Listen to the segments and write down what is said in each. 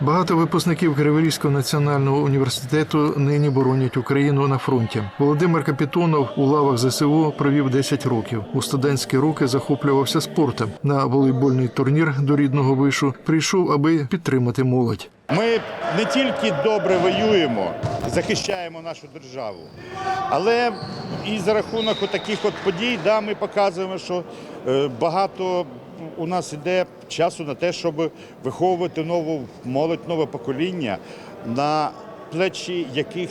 Багато випускників Криворізького національного університету нині боронять Україну на фронті. Володимир Капітонов у лавах ЗСУ провів 10 років. У студентські роки захоплювався спортом. На волейбольний турнір до рідного вишу прийшов, аби підтримати молодь. Ми не тільки добре воюємо, захищаємо нашу державу, але і за рахунок таких от подій да, ми показуємо, що е, багато у нас іде часу на те, щоб виховувати нову молодь, нове покоління, на плечі яких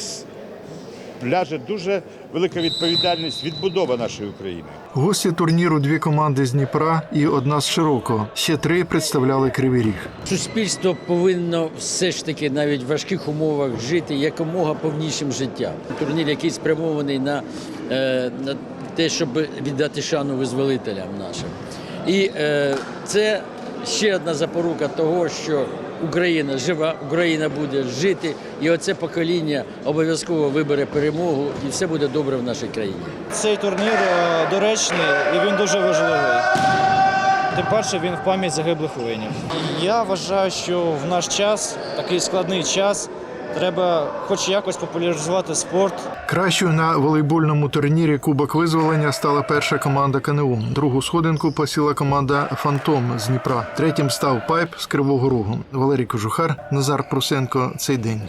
ляже дуже велика відповідальність відбудова нашої України. Гості турніру дві команди з Дніпра і одна з Широкого. Ще три представляли Кривий Ріг. Суспільство повинно все ж таки навіть в важких умовах жити якомога повнішим життям. Турнір, який спрямований на, е, на те, щоб віддати шану визволителям нашим. І е, це ще одна запорука того, що Україна жива, Україна буде жити, і оце покоління обов'язково вибере перемогу, і все буде добре в нашій країні. Цей турнір е, доречний і він дуже важливий. Тим паче він в пам'ять загиблих воїнів. Я вважаю, що в наш час, такий складний час, треба хоч якось популяризувати спорт. Кращою на волейбольному турнірі Кубок визволення стала перша команда КНУ. Другу сходинку посіла команда Фантом з Дніпра. Третім став Пайп з Кривого Рогу. Валерій Кожухар, Назар Прусенко. Цей день.